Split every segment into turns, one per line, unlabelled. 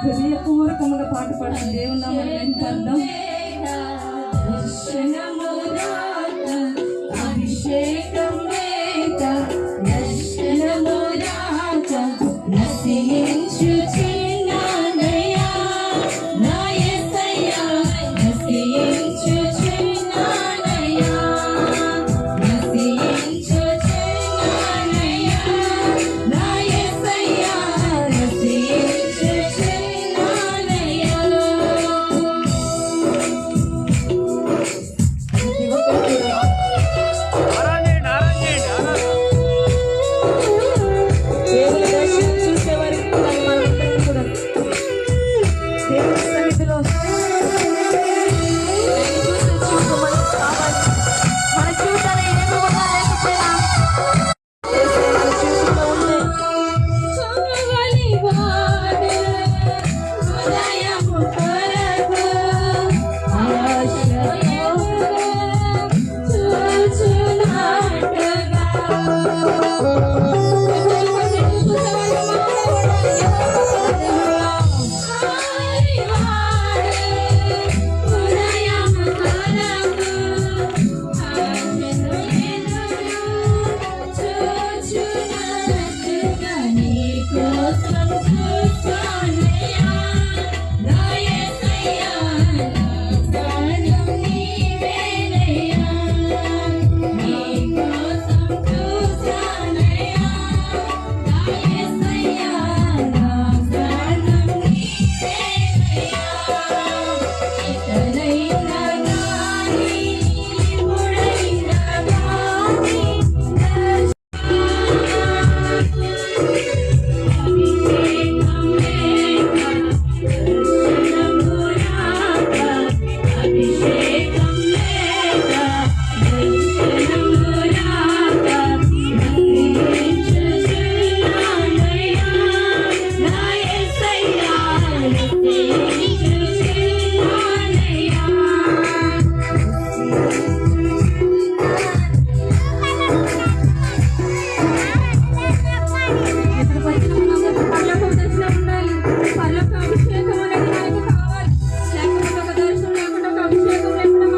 హృదయపూర్వకముగా పాట పాడాలి దేవుని నామమున పాడదాం అభిషేకం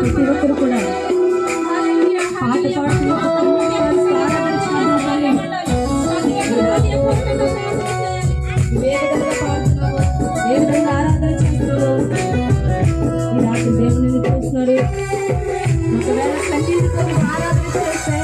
ప్రతి ఒక్కరు కూడా పాట పాడుతున్నప్పుడు ఏ విధంగా ఏ విధంగా ఆరాధన ఈ రాత్రి దేవుని చూస్తున్నాడు ఒకవేళ కన్నీటితో ఆరాధన చేస్తే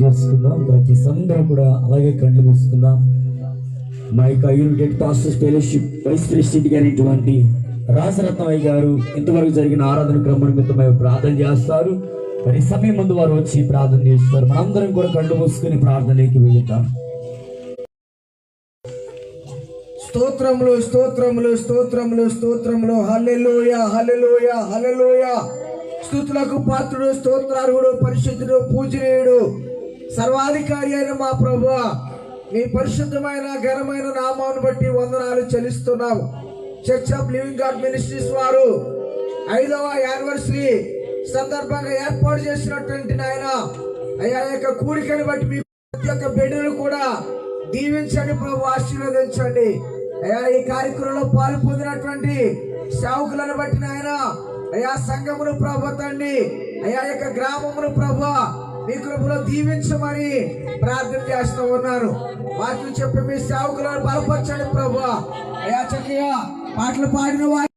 ప్రార్థన చేసుకుందాం ప్రతి సందరూ కూడా అలాగే కళ్ళు మూసుకుందాం. మా యొక్క united pastors fellowship vice president గారైనటువంటి Rasaratnamayya garu ఇంతవరకు జరిగిన ఆరాధన క్రమం నిమిత్తమై ప్రార్థన చేస్తారు. మరి సమయం ముందు వారు వచ్చి ప్రార్థన చేస్తారు. మనందరం కూడా కళ్ళు మూసుకుని ప్రార్థనలోకి వెళ్తాం.
స్తోత్రములు స్తోత్రములు స్తోత్రములు స్తోత్రములు. హల్లెలూయ హల్లెలూయ హల్లెలూయ. స్థుతులకు పాత్రుడు స్తోత్రార్హుడు పరిశుద్ధుడు పూజనీయుడు. సర్వాధికారి అయిన మా ప్రభు మీ పరిశుద్ధమైన ఘనమైన నామాన్ని బట్టి వందనాలు చెల్లిస్తున్నాము church of living God ministries వారు ఐదవ యానివర్సరీ సందర్భంగా ఏర్పాటు చేసినటువంటి నాయన అయ్యా యొక్క కూడికని బట్టి మీ ప్రతి ఒక్క బిడ్డలు కూడా దీవించండి ప్రభు ఆశీర్వదించండి. అయ్యా ఈ కార్యక్రమంలో పాలు పొందినటువంటి సేవకులను బట్టి నాయన అయ్యా సంఘమును ప్రభ తండ్రి. అయ్యా యొక్క గ్రామమును ప్రభ మీ కృపలో దీవించమని ప్రార్థన చేస్తూ ఉన్నాను. వాక్యం చెప్పి మీ సేవకులను బలపరచండి ప్రభు. అయ్యా చక్కగా పాటలు పాడిన వారి